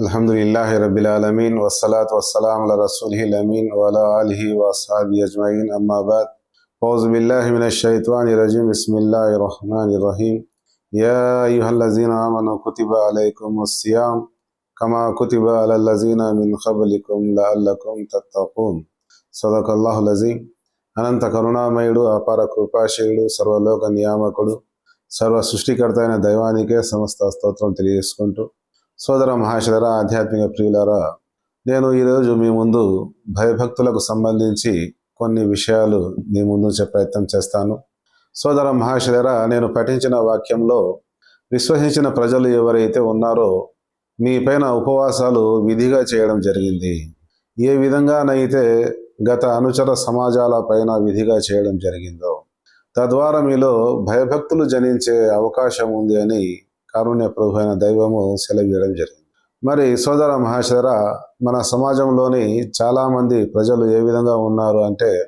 الحمد لله رب العالمين والصلاة والسلام على رسوله الأمين وعلى آله وأصحابه أجمعين أما بعد أعوذ بالله من الشيطان الرجيم بسم الله الرحمن الرحيم يا أيها الذين آمنوا كتب عليكم الصيام كما كتب على الذين من قبلكم لعلكم تتقون صدق الله العظيم అనంత కరుణామయుడు అపార కృపాశీలుడు సర్వలోక నియామకుడు సర్వ సృష్టికర్త అయిన దైవానికే సమస్త స్తోత్రం తెలియజేసుకుంటూ సోదర మహాశివరా ఆధ్యాత్మిక ప్రియులారా నేను ఈరోజు మీ ముందు భయభక్తులకు సంబంధించి కొన్ని విషయాలు మీ ముందు ప్రయత్నం చేస్తాను. సోదర మహాశివరా నేను పఠించిన వాక్యంలో విశ్వసించిన ప్రజలు ఎవరైతే ఉన్నారో మీ పైన ఉపవాసాలు విధిగా చేయడం జరిగింది. ఏ విధంగానైతే గత అనుచర సమాజాల పైన విధిగా చేయడం జరిగిందో తద్వారా మీలో భయభక్తులు జనించే అవకాశం ఉంది అని కారుణ్య ప్రభు అయిన దైవము సెలవీయడం జరిగింది. మరి సోదర మహాశర మన సమాజంలోని చాలామంది ప్రజలు ఏ విధంగా ఉన్నారు అంటే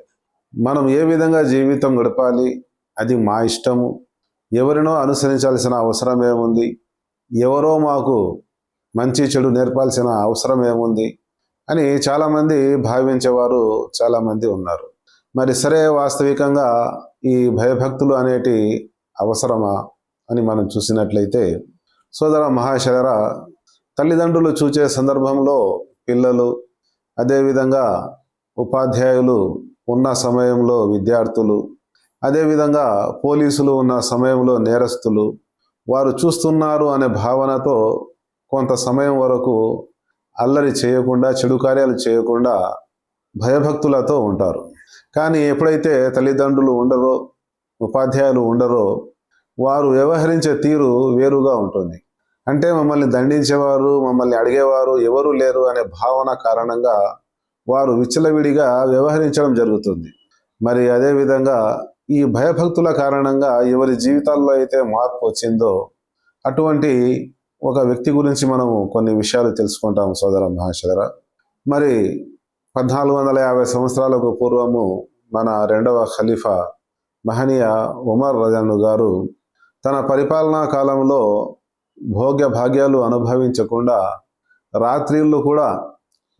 మనం ఏ విధంగా జీవితం గడపాలి అది మా ఇష్టము ఎవరినో అనుసరించాల్సిన అవసరం ఏముంది ఎవరో మాకు మంచి చెడు నేర్పాల్సిన అవసరం ఏముంది అని చాలామంది భావించేవారు చాలామంది ఉన్నారు. మరి సరే వాస్తవికంగా ఈ భయభక్తులు అనేటి అవసరమా? అని మనం చూసినట్లయితే సోదర మహాశర తల్లిదండ్రులు చూచే సందర్భంలో పిల్లలు అదేవిధంగా ఉపాధ్యాయులు ఉన్న సమయంలో విద్యార్థులు అదేవిధంగా పోలీసులు ఉన్న సమయంలో నేరస్తులు వారు చూస్తున్నారు అనే భావనతో కొంత సమయం వరకు అల్లరి చేయకుండా చెడు కార్యాలు చేయకుండా భయభక్తులతో ఉంటారు. కానీ ఎప్పుడైతే తల్లిదండ్రులు ఉండరో ఉపాధ్యాయులు ఉండరో వారు వ్యవహరించే తీరు వేరుగా ఉంటుంది. అంటే మమ్మల్ని దండించేవారు మమ్మల్ని అడిగేవారు ఎవరు లేరు అనే భావన కారణంగా వారు విచ్చలవిడిగా వ్యవహరించడం జరుగుతుంది. మరి అదేవిధంగా ఈ భయభక్తుల కారణంగా ఎవరి జీవితాల్లో అయితే మార్పు వచ్చిందో అటువంటి ఒక వ్యక్తి గురించి మనము కొన్ని విషయాలు తెలుసుకుంటాం సోదర మహాశర మరి పద్నాలుగు వందల యాభై సంవత్సరాలకు పూర్వము మన రెండవ ఖలీఫా మహనీయ ఉమర్ రజన్ గారు తన పరిపాలనా కాలంలో భోగ్య భాగ్యాలు అనుభవించకుండా రాత్రిళ్ళు కూడా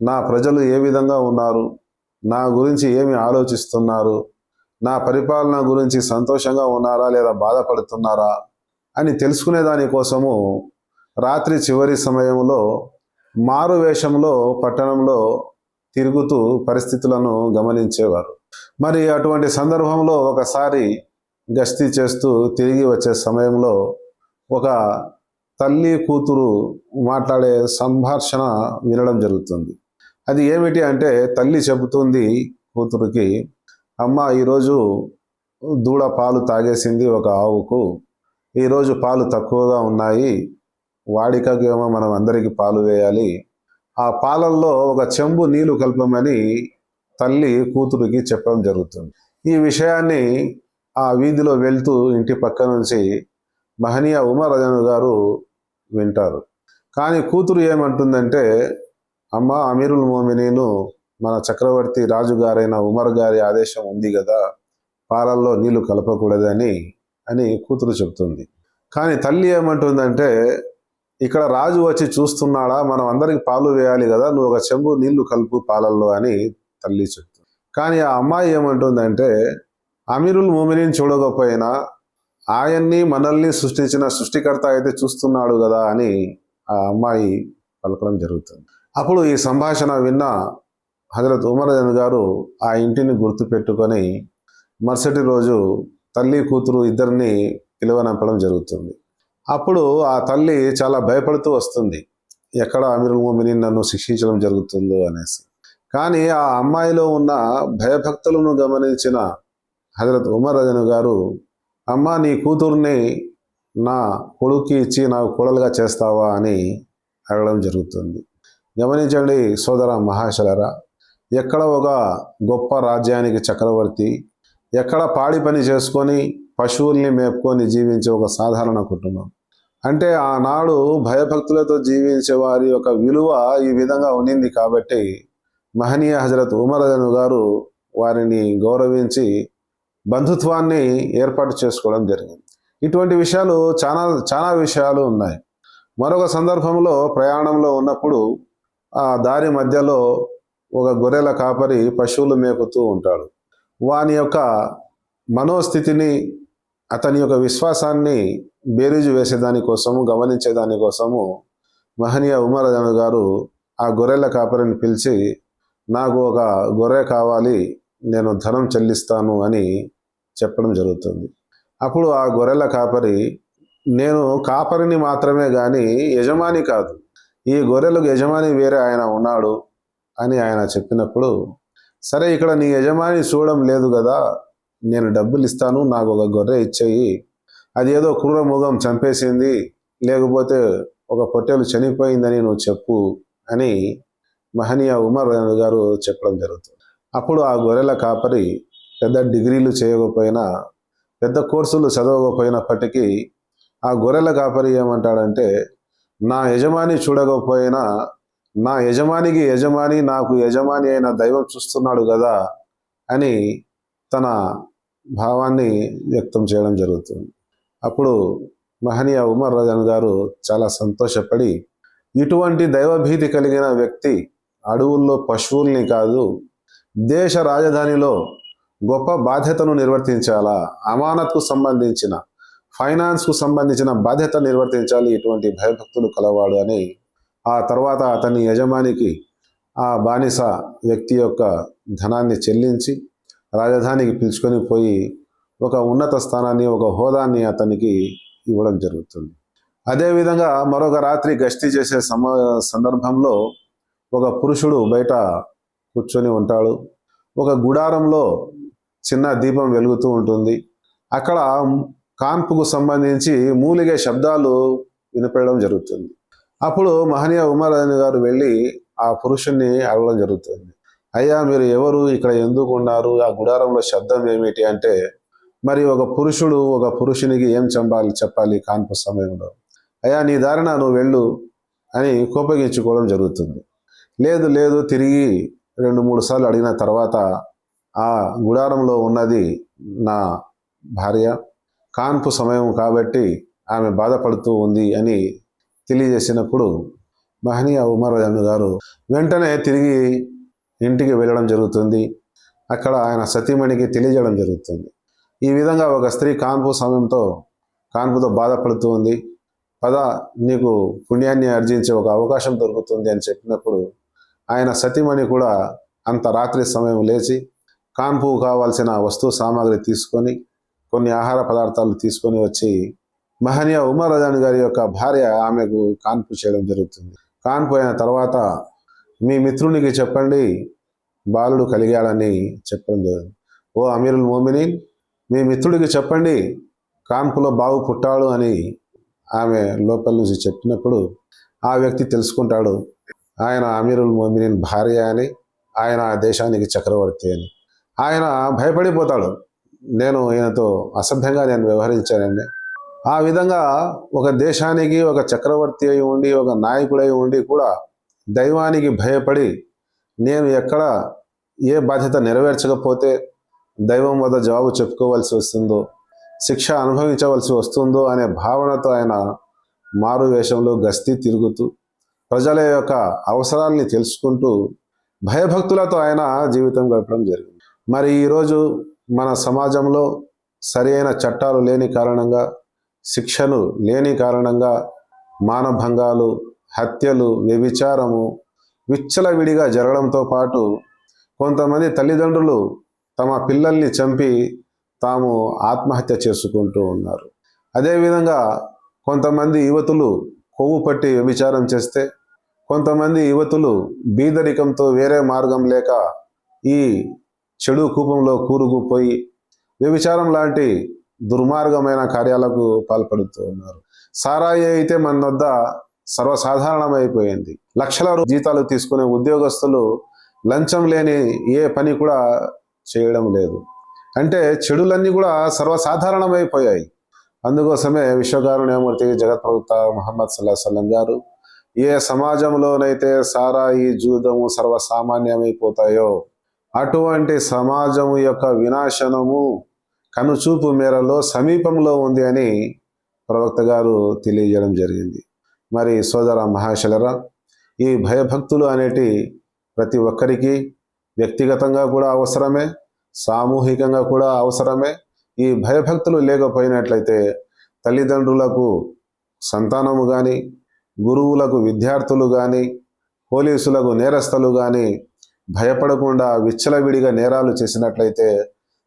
నా ప్రజలు ఏ విధంగా ఉన్నారు? నా గురించి ఏమి ఆలోచిస్తున్నారు? నా పరిపాలన గురించి సంతోషంగా ఉన్నారా? లేదా బాధపడుతున్నారా? అని తెలుసుకునే దానికోసము రాత్రి చివరి సమయంలో మారు వేషంలో పట్టణంలో తిరుగుతూ పరిస్థితులను గమనించేవారు. మరి అటువంటి సందర్భంలో ఒకసారి గస్తీ చేస్తూ తిరిగి వచ్చే సమయంలో ఒక తల్లి కూతురు మాట్లాడే సంభాషణ వినడం జరుగుతుంది. అది ఏమిటి అంటే తల్లి చెబుతుంది కూతురుకి అమ్మ ఈరోజు దూడ పాలు తాగేసింది ఒక ఆవుకు. ఈరోజు పాలు తక్కువగా ఉన్నాయి. వాడికకేమో మనం అందరికీ పాలు వేయాలి. ఆ పాలల్లో ఒక చెంబు నీళ్ళు కలపమని తల్లి కూతురికి చెప్పడం జరుగుతుంది. ఈ విషయాన్ని ఆ వీధిలో వెళ్తూ ఇంటి పక్క నుంచి మహనీయ ఉమర్ రజను గారు వింటారు. కానీ కూతురు ఏమంటుందంటే అమ్మ అమీరుల్ మోమినీను మన చక్రవర్తి రాజు గారైన ఉమర్ గారి ఆదేశం ఉంది కదా పాలల్లో నీళ్ళు కలపకూడదని అని కూతురు చెప్తుంది. కానీ తల్లి ఏమంటుందంటే ఇక్కడ రాజు వచ్చి చూస్తున్నాడా? మనం అందరికి పాలు వేయాలి కదా నువ్వు ఒక చెంబు నీళ్ళు కలుపు పాలల్లో అని తల్లి చెప్తుంది. కానీ ఆ అమ్మాయి ఏమంటుందంటే అమీరుల్ మోమినిని చూడకపోయినా ఆయన్ని మనల్ని సృష్టించిన సృష్టికర్త అయితే చూస్తున్నాడు కదా అని ఆ అమ్మాయి పలకడం జరుగుతుంది. అప్పుడు ఈ సంభాషణ విన్న హజరత్ ఉమరజన్ గారు ఆ ఇంటిని గుర్తుపెట్టుకొని మరుసటి రోజు తల్లి కూతురు ఇద్దరిని పిలువనంపడం జరుగుతుంది. అప్పుడు ఆ తల్లి చాలా భయపడుతూ వస్తుంది. ఎక్కడ అమీరుల్ మోమిని నన్ను శిక్షించడం జరుగుతుందో అనేసి. కానీ ఆ అమ్మాయిలో ఉన్న భయభక్తులను గమనించిన హజరత్ ఉమర్ రజను గారు అమ్మ నీ కూతుర్ని నా కొడుక్కి ఇచ్చి నాకు కోడలుగా చేస్తావా? అని అడగడం జరుగుతుంది. గమనించండి సోదర మహాశలరా ఎక్కడ ఒక గొప్ప రాజ్యానికి చక్రవర్తి ఎక్కడ పాడి పని చేసుకొని పశువుల్ని మేపుకొని జీవించే ఒక సాధారణ కుటుంబం. అంటే ఆనాడు భయభక్తులతో జీవించే వారి యొక్క విలువ ఈ విధంగా ఉండింది కాబట్టి మహనీయ హజరత్ ఉమరజను గారు వారిని గౌరవించి బంధుత్వాన్ని ఏర్పాటు చేసుకోవడం జరిగింది. ఇటువంటి విషయాలు చాలా చాలా విషయాలు ఉన్నాయి. మరొక సందర్భంలో ప్రయాణంలో ఉన్నప్పుడు ఆ దారి మధ్యలో ఒక గొర్రెల కాపరి పశువులు మేపుతూ ఉంటాడు. వాని యొక్క మనోస్థితిని అతని యొక్క విశ్వాసాన్ని బేరీజు వేసేదానికోసము గమనించేదానికోసము మహనీయ ఉమర్ గారు ఆ గొర్రెల కాపరిని పిలిచి నాకు ఒక గొర్రె కావాలి నేను ధనం చెల్లిస్తాను అని చెప్పడం జరుగుతుంది. అప్పుడు ఆ గొర్రెల కాపరి నేను కాపరిని మాత్రమే కానీ యజమాని కాదు. ఈ గొర్రెలకు యజమాని వేరే ఆయన ఉన్నాడు అని ఆయన చెప్పినప్పుడు సరే ఇక్కడ నీ యజమాని చూడడం లేదు కదా. నేను డబ్బులు ఇస్తాను నాకు ఒక గొర్రె ఇచ్చేయి. అది ఏదో క్రూరముఖం చంపేసింది. లేకపోతే ఒక పొట్టెలు చనిపోయిందని నువ్వు చెప్పు అని మహనీయ ఉమర్ గారు చెప్పడం జరుగుతుంది. అప్పుడు ఆ గొర్రెల కాపరి పెద్ద డిగ్రీలు చేయకపోయినా పెద్ద కోర్సులు చదవకపోయినప్పటికీ ఆ గొర్రెల కాపరి ఏమంటాడంటే నా యజమాని చూడకపోయినా నా యజమానికి యజమాని నాకు యజమాని అయిన దైవం చూస్తున్నాడు కదా అని తన భావాన్ని వ్యక్తం చేయడం జరుగుతుంది. అప్పుడు మహనీయ ఉమర్ రజన్ గారు చాలా సంతోషపడి ఇటువంటి దైవభీతి కలిగిన వ్యక్తి అడవుల్లో పశువుల్ని కాదు దేశ రాజధానిలో గొప్ప బాధ్యతను నిర్వర్తించాలా? అమానత్కు సంబంధించిన ఫైనాన్స్కు సంబంధించిన బాధ్యత నిర్వర్తించాలి ఇటువంటి భయభక్తులు కలవాడు అని ఆ తర్వాత అతని యజమానికి ఆ బానిస వ్యక్తి యొక్క ధనాన్ని చెల్లించి రాజధానికి పిలుచుకొని పోయి ఒక ఉన్నత స్థానాన్ని ఒక హోదాన్ని అతనికి ఇవ్వడం జరుగుతుంది. అదేవిధంగా మరొక రాత్రి గస్తీ చేసే సమ సందర్భంలో ఒక పురుషుడు బయట కూర్చొని ఉంటాడు. ఒక గుడారంలో చిన్న దీపం వెలుగుతూ ఉంటుంది. అక్కడ కాన్పుకు సంబంధించి మూలిగే శబ్దాలు వినపడడం జరుగుతుంది. అప్పుడు మహనీయ ఉమర్ అని గారు వెళ్ళి ఆ పురుషుణ్ణి అడగడం జరుగుతుంది. అయ్యా మీరు ఎవరు? ఇక్కడ ఎందుకు ఉన్నారు? ఆ గుడారంలో శబ్దం ఏమిటి అంటే మరి ఒక పురుషుడు ఒక పురుషునికి ఏం చంపాలి చెప్పాలి కాన్పు సమయంలో? అయ్యా నీ దారిన నువ్వు వెళ్ళు అని కోపగించుకోవడం జరుగుతుంది. లేదు లేదు తిరిగి రెండు మూడు సార్లు అడిగిన తర్వాత ఆ గుడారంలో ఉన్నది నా భార్య. కాన్పు సమయం కాబట్టి ఆమె బాధపడుతూ ఉంది అని తెలియజేసినప్పుడు మహనీయ ఉమర్ అజన్ గారు వెంటనే తిరిగి ఇంటికి వెళ్ళడం జరుగుతుంది. అక్కడ ఆయన సతీమణికి తెలియజేయడం జరుగుతుంది. ఈ విధంగా ఒక స్త్రీ కాన్పు సమయంతో కాన్పుతో బాధపడుతూ ఉంది. పద నీకు పుణ్యాన్ని ఆర్జించే ఒక అవకాశం దొరుకుతుంది అని చెప్పినప్పుడు ఆయన సతీమణి కూడా అంత రాత్రి సమయం లేచి కాన్పు కావాల్సిన వస్తు సామాగ్రి తీసుకొని కొన్ని ఆహార పదార్థాలు తీసుకొని వచ్చి మహనీయ ఉమర్ రజాన్ గారి యొక్క భార్య ఆమెకు కాన్పు చేయడం జరుగుతుంది. కాన్పు అయిన తర్వాత మీ మిత్రునికి చెప్పండి బాలుడు కలిగాడని చెప్పడం జరిగింది ఓ అమీరుల్ మోమిని మీ మిత్రుడికి చెప్పండి కాన్పులో బాగు పుట్టాడు అని ఆమె లోపల నుంచి చెప్పినప్పుడు ఆ వ్యక్తి తెలుసుకుంటాడు. ఆయన అమీరుల్ మోమినిన్ భార్య అని ఆయన దేశానికి చక్రవర్తి అని. ఆయన భయపడిపోతాడు. నేను ఈయనతో అసభ్యంగా నేను వ్యవహరించానండి. ఆ విధంగా ఒక దేశానికి ఒక చక్రవర్తి అయి ఉండి ఒక నాయకుడై ఉండి కూడా దైవానికి భయపడి నేను ఎక్కడ ఏ బాధ్యత నెరవేర్చకపోతే దైవం వద్ద జవాబు చెప్పుకోవాల్సి వస్తుందో శిక్ష అనుభవించవలసి వస్తుందో అనే భావనతో ఆయన మారు వేషంలో గస్తీ తిరుగుతూ ప్రజల యొక్క అవసరాల్ని తెలుసుకుంటూ భయభక్తులతో ఆయన జీవితం గడపడం జరిగింది. మరి ఈరోజు మన సమాజంలో సరి అయిన చట్టాలు లేని కారణంగా శిక్షలు లేని కారణంగా మానభంగాలు హత్యలు వ్యభిచారము విచ్చలవిడిగా జరగడంతో పాటు కొంతమంది తల్లిదండ్రులు తమ పిల్లల్ని చంపి తాము ఆత్మహత్య చేసుకుంటూ ఉన్నారు. అదేవిధంగా కొంతమంది యువతులు కొవ్వు పట్టి వ్యభిచారం చేస్తే కొంతమంది యువతులు బీదరికంతో వేరే మార్గం లేక ఈ చెడు కూపంలో కూరుకుపోయి వ్యభిచారం లాంటి దుర్మార్గమైన కార్యాలకు పాల్పడుతూ ఉన్నారు. సారాయి అయితే మన వద్ద సర్వసాధారణమైపోయింది. లక్షల జీతాలు తీసుకునే ఉద్యోగస్తులు లంచం లేని ఏ పని కూడా చేయడం లేదు. అంటే చెడులన్నీ కూడా సర్వసాధారణమైపోయాయి. అందుకోసమే విశ్వకారుణ్యమూర్తి జగత్ ప్రవక్త మహమ్మద్ సల్లాహ్ సల్లం గారు ఏ సమాజంలోనైతే సారాయి జూదము సర్వసామాన్యమైపోతాయో అటువంటి సమాజము యొక్క వినాశనము కనుచూపు మేరలో సమీపంలో ఉంది అని ప్రవక్త గారు తెలియజేయడం జరిగింది. మరి సోదర మహాశలరా ఈ భయభక్తులు అనేటి ప్రతి ఒక్కరికి వ్యక్తిగతంగా కూడా అవసరమే సామూహికంగా కూడా అవసరమే. ఈ భయభక్తులు లేకపోయినట్లయితే తల్లిదండ్రులకు సంతానము కానీ గురువులకు విద్యార్థులు కానీ పోలీసులకు నేరస్తులు కానీ భయపడకుండా విచ్చలవిడిగా నేరాలు చేసినట్లయితే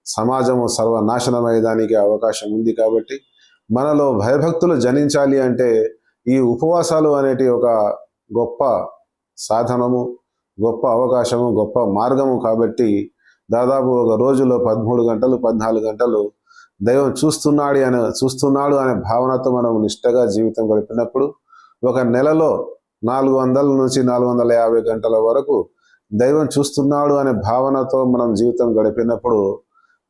సమాజము సర్వనాశనమయ్యేదానికి అవకాశం ఉంది కాబట్టి మనలో భయభక్తులు జనించాలి అంటే ఈ ఉపవాసాలు అనేటి ఒక గొప్ప సాధనము గొప్ప అవకాశము గొప్ప మార్గము కాబట్టి దాదాపు ఒక రోజులో పదమూడు గంటలు పద్నాలుగు గంటలు దైవం చూస్తున్నాడు అనే చూస్తున్నాడు అనే భావనతో మనం నిష్టగా జీవితం గడిపినప్పుడు ఒక నెలలో నాలుగు వందల నుంచి నాలుగు వందల యాభై గంటల వరకు దైవం చూస్తున్నాడు అనే భావనతో మనం జీవితం గడిపినప్పుడు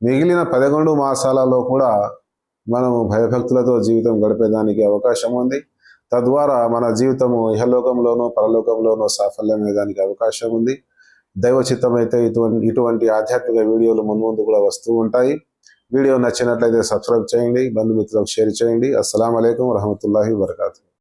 మిగిలిన పదకొండు మాసాలలో కూడా మనము భయభక్తులతో జీవితం గడిపేదానికి అవకాశం ఉంది. తద్వారా మన జీవితము ఇహలోకంలోనూ పరలోకంలోనూ సాఫల్యమయ్యేదానికి అవకాశం ఉంది. దైవ చిత్తమైతే ఇటువంటి ఇటువంటి ఆధ్యాత్మిక వీడియోలు మున్ముందు కూడా వస్తూ ఉంటాయి. వీడియో నచ్చినట్లయితే సబ్స్క్రైబ్ చేయండి బంధుమిత్రులకు షేర్ చేయండి. అస్సలం అయికం వరహమతుల్లాహి వరకాతు